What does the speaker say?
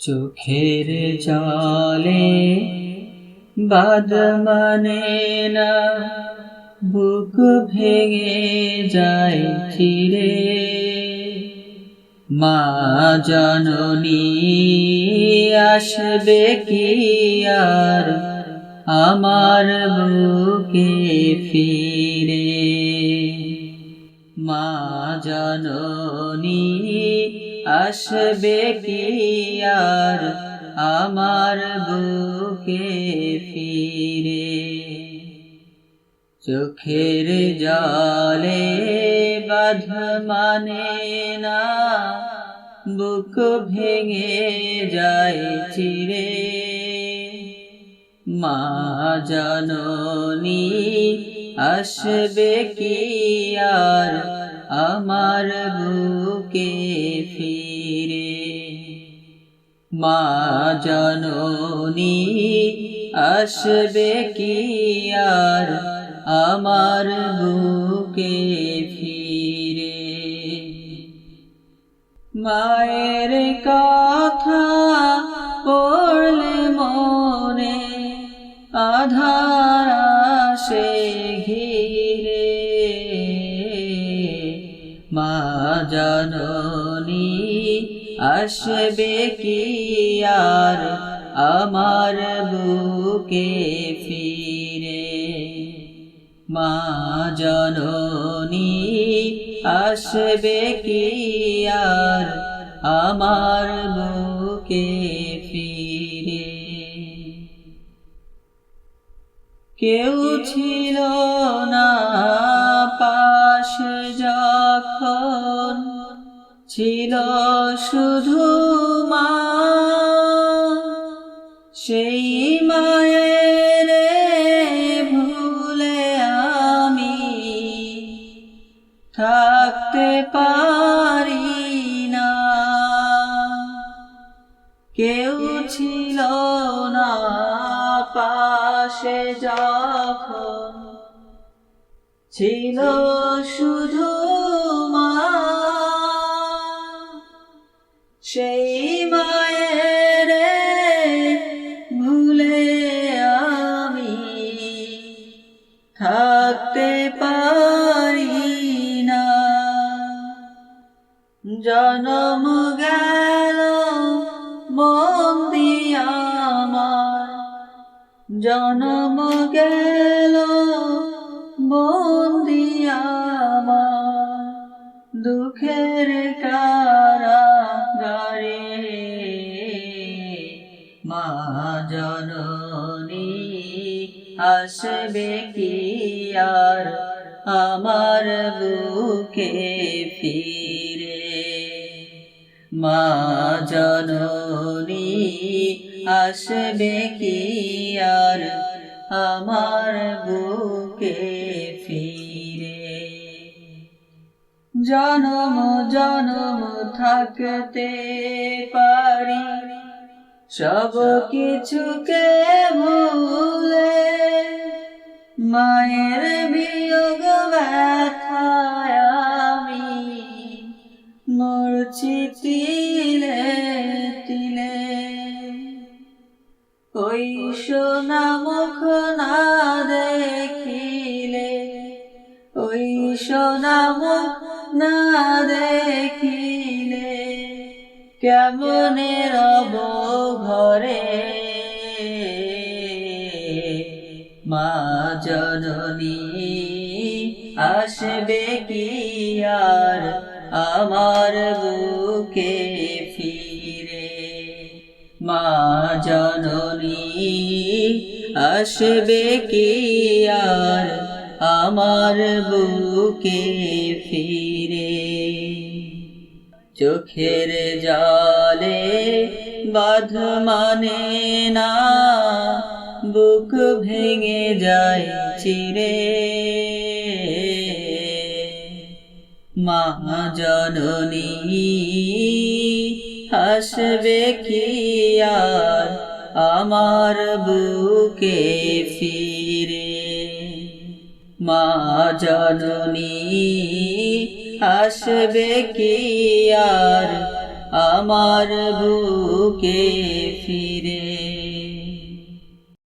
চোখের জলে বাদ মানে না, বুক ভেঙে যায় চিরে। মা জননী, আসবে কি আর আমার বুকে ফিরে? মা জননী আসবে কি আর আমার বুকে ফিরে? চোখের জলে বাধ মানে না, বুক ভেঙে যায় চিরে। মা জননী, আসবে কি আর আমার বুকে ফিরে? মা জননী, আসবে কি আর আমার বুকে ফিরে? মায়ের কথা পড়লে মনে আধার আসে ঘিরে। মা জননী আসবে কি আর আমার বুকে ফিরে? মা জননী, আসবে কি আর আমার বুকে ফিরে? কেউ ছিল না পাশ যখন ছিল শুধু মা। সেই মায়ের ভুলে আমি থাকতে পারি না। কেউ ছিল না পাশে যখন ছিল শুধু সেই মায়ের ভুলে আমি থাকতে পারি না। জনম গেল দিয়া আমার। জনম গেল মা জননী আসবে কি আর আমার বুকে ফিরে? মা জননী আসবে কি আর আমার বুকে ফিরে? জনম জনম থাকতে পারি সব কিছুকে ভুলে মায়ের বিয়োগ ব্যথায় আমি মরছি তিলে তিলে। ওই সোনা মুখ না দেখিলে, ওই সোনা মুখ না দেখিলে কেমনে রব ঘরে মা জননী, আসবে কি আর আমার বুকে ফিরে? মা জননী, আসবে কি আর আমার বুকে ফিরে? চোখের জলে বাধ মানে না, বুক ভেঙে যায় চিরে। মা জননী হাসবে কি আর আমার বুকে ফিরে? মা জননী আসবে কি আর? আমার বুকে ফিরে